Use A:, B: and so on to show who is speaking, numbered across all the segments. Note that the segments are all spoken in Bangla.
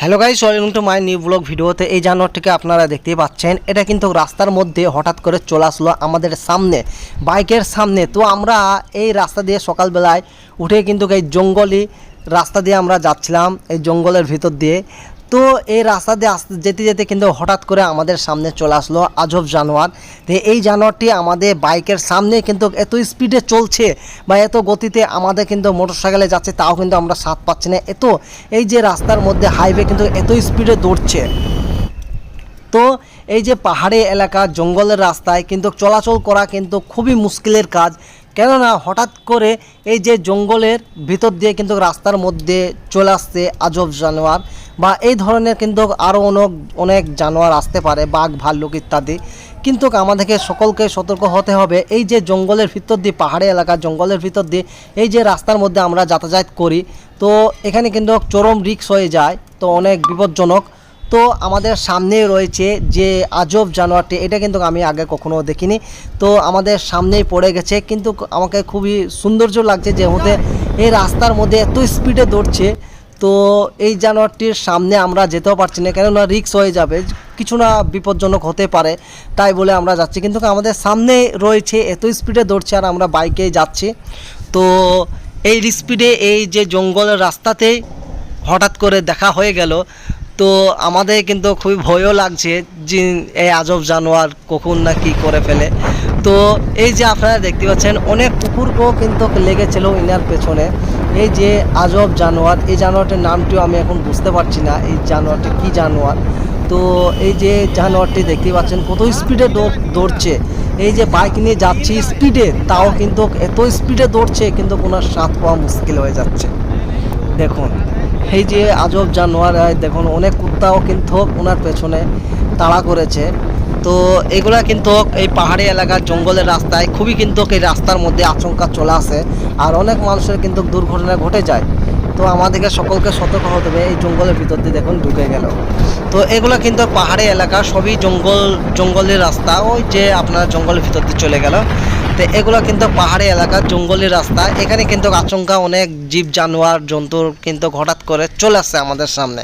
A: Hello guys welcome to my new blog ভিডিওতে এই জানোয়ারটিকে আপনারা দেখতে পাচ্ছেন, এটা কিন্তু রাস্তার মধ্যে হঠাৎ করে চলে আসলো আমাদের সামনে, বাইকের সামনে। তো আমরা এই রাস্তা দিয়ে সকালবেলায় উঠে কিন্তু এই জঙ্গলি রাস্তা দিয়ে আমরা যাচ্ছিলাম, এই জঙ্গলের ভিতর দিয়ে। তো এই রাস্তা দিয়ে আসতে যেতে যেতে কিন্তু হঠাৎ করে আমাদের সামনে চলে আসলো আজব জানোয়ার। তো এই জানোয়ারটি আমাদের বাইকের সামনে কিন্তু এত স্পিডে চলছে বা এত গতিতে আমাদের কিন্তু মোটরসাইকেলে যাচ্ছে, তাও কিন্তু আমরা সাথ পাচ্ছি না। এত এই যে রাস্তার মধ্যে হাইওয়ে কিন্তু এত স্পিডে দৌড়ছে। তো এই যে পাহাড়ি এলাকা, জঙ্গলের রাস্তায় কিন্তু চলাচল করা কিন্তু খুবই মুশকিলের কাজ। কেননা হঠাৎ করে এই যে জঙ্গলের ভিতর দিয়ে কিন্তু রাস্তার মধ্যে চলে আসছে আজব জানোয়ার। বা এই ধরনের কিন্তু আরও অনেক অনেক জানোয়ার আসতে পারে, বাঘ, ভাল্লুক ইত্যাদি। কিন্তু আমাদেরকে সকলকে সতর্ক হতে হবে, এই যে জঙ্গলের ভিতর দিয়ে, পাহাড়ি এলাকা, জঙ্গলের ভিতর দিয়ে, এই যে রাস্তার মধ্যে আমরা যাতায়াত করি, তো এখানে কিন্তু চরম রিক্স হয়ে যায়, তো অনেক বিপজ্জনক। তো আমাদের সামনেই রয়েছে যে আজব জানোয়ারটি, এটা কিন্তু আমি আগে কখনো দেখিনি। তো আমাদের সামনেই পড়ে গেছে, কিন্তু আমাকে খুবই সৌন্দর্য লাগছে যে হতে এই রাস্তার মধ্যে এত স্পিডে দৌড়ছে তো এই জানোয়ারটির সামনে আমরা যেতেও পারছি না, কেননা রিক্স হয়ে যাবে, কিছু না বিপজ্জনক হতে পারে, তাই বলে আমরা যাচ্ছি। কিন্তু আমাদের সামনে রয়েছে, এত স্পিডে দৌড়ছে আর আমরা বাইকেই যাচ্ছি। তো এই স্পিডে এই যে জঙ্গলের রাস্তাতেই হঠাৎ করে দেখা হয়ে গেল, তো আমাদের কিন্তু খুবই ভয়ও লাগছে যে এই আজব জানোয়ার কখন না কি করে ফেলে। তো এই যে আপনারা দেখতে পাচ্ছেন, অনেক কুকুরকেও কিন্তু লেগেছিল ইনার পেছনে। এই যে আজব জানোয়ার, এই জানোয়ারটির নামটিও আমি এখন বুঝতে পারছি না, এই জানোয়ারটি কি জানোয়ার? তো এই যে জানোয়ারটি দেখতে পাচ্ছেন, কত স্পিডে দৌড়ছে। এই যে বাইক নিয়ে যাচ্ছি স্পিডে, তাও কিন্তু এত স্পিডে দৌড়ছে, কিন্তু কোনো স্বাদ পাওয়া মুশকিল হয়ে যাচ্ছে। দেখুন, এই যে আজব জানোয়ার, দেখুন, অনেক কুত্তাও কিন্তু ওনার পেছনে তাড়া করেছে। তো এগুলা কিন্তু এই পাহাড়ি এলাকার জঙ্গলের রাস্তায় খুবই কিন্তু এই রাস্তার মধ্যে আশঙ্কা চলে আসে আর অনেক মানুষের কিন্তু দুর্ঘটনা ঘটে যায়। তো আমাদেরকে সকলকে সতর্ক হতে হবে, এই জঙ্গলের ভিতর দিয়ে দেখুন ঢুকে গেল। তো এগুলো কিন্তু পাহাড়ি এলাকা, সবই জঙ্গল, জঙ্গলের রাস্তা, ওই যে আপনার জঙ্গলের ভিতর দিয়ে চলে গেল। তো এগুলো কিন্তু পাহাড়ি এলাকা, জঙ্গলি রাস্তা। এখানে কিন্তু আচমকা অনেক জীব, জানোয়ার জন্তুর কিন্তু হঠাৎ করে চলে আসছে আমাদের সামনে।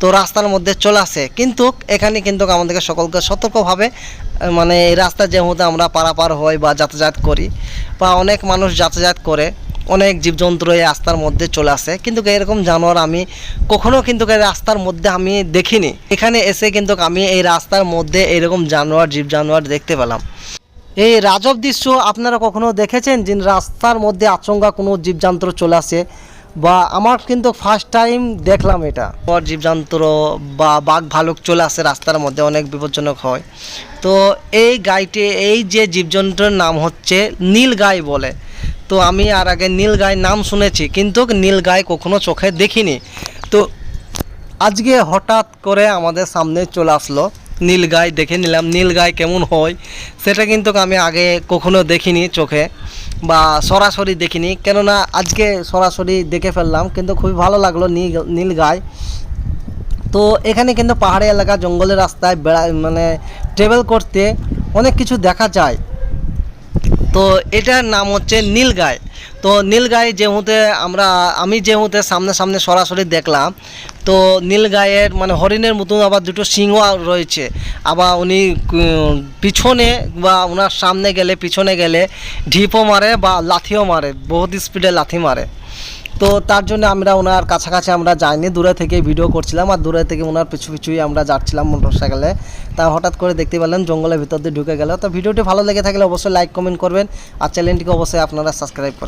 A: তো রাস্তার মধ্যে চলে আসে। কিন্তু এখানে কিন্তু আমাদেরকে সকলকে সতর্কভাবে মানে এই রাস্তা যেহেতু আমরা পারাপার হই বা যাতায়াত করি বা অনেক মানুষ যাতায়াত করে, অনেক জীবজন্তু এই রাস্তার মধ্যে চলে আসে। কিন্তু এরকম জানোয়ার আমি কখনো কিন্তু এই রাস্তার মধ্যে আমি দেখিনি। এখানে এসে কিন্তু আমি এই রাস্তার মধ্যে এরকম জানোয়ার, জীব জানোয়ার দেখতে পেলাম। এই রাজব দৃশ্য আপনারা কখনো দেখেছেন? যে রাস্তার মধ্যে আচমকা কোনো জীবজন্তু চলে আসে বা আমার কিন্তু ফার্স্ট টাইম দেখলাম এটা। আর জীবজন্তু বা বাঘ ভালুক চলে আসে রাস্তার মধ্যে, অনেক বিপজ্জনক হয়। তো এই গাইটি, এই যে জীবজন্তুর নাম হচ্ছে নীল গাই বলে। তো আমি আর আগে নীল গায়ের নাম শুনেছি, কিন্তু নীল গাই কখনো চোখে দেখিনি। তো আজকে হঠাৎ করে আমাদের সামনে চলে আসলো নীল গাই, দেখে নিলাম নীল গাই কেমন হয়। সেটা কিন্তু আমি আগে কখনো দেখিনি চোখে বা সরাসরি দেখিনি। কেননা আজকে সরাসরি দেখে ফেললাম, কিন্তু খুবই ভালো লাগল নীল নীল গাই। তো এখানে কিন্তু পাহাড়ি এলাকা, জঙ্গলের রাস্তায় বেড়া মানে ট্রেভেল করতে অনেক কিছু দেখা যায়। তো এটার নাম হচ্ছে নীলগাই তো নীলগাই যেহেতু আমরা, আমি যেহেতু সামনে সামনে সরাসরি দেখলাম, তো নীলগাইয়ের মানে হরিণের মতন আবার দুটো সিংহ রয়েছে। আবার উনি পিছনে বা ওনার সামনে গেলে, পিছনে গেলে ঢিপও মারে বা লাথিও মারে, বহুত স্পিডে লাথি মারে। তো তার জন্য আমরা ওনার কাছাকাছি আমরা যাইনি, দূরে থেকে ভিডিও করছিলাম আর দূরে থেকে ওনার পিছু পিছুই আমরা যাচ্ছিলাম মোটরসাইকেলে। তা হঠাৎ করে দেখতে পেলাম জঙ্গলের ভিতর দিয়ে ঢুকে গেল। তো ভিডিওটি ভালো লেগে থাকলে অবশ্যই লাইক কমেন্ট করবেন আর চ্যানেলটিকে অবশ্যই আপনারা সাবস্ক্রাইব করবেন।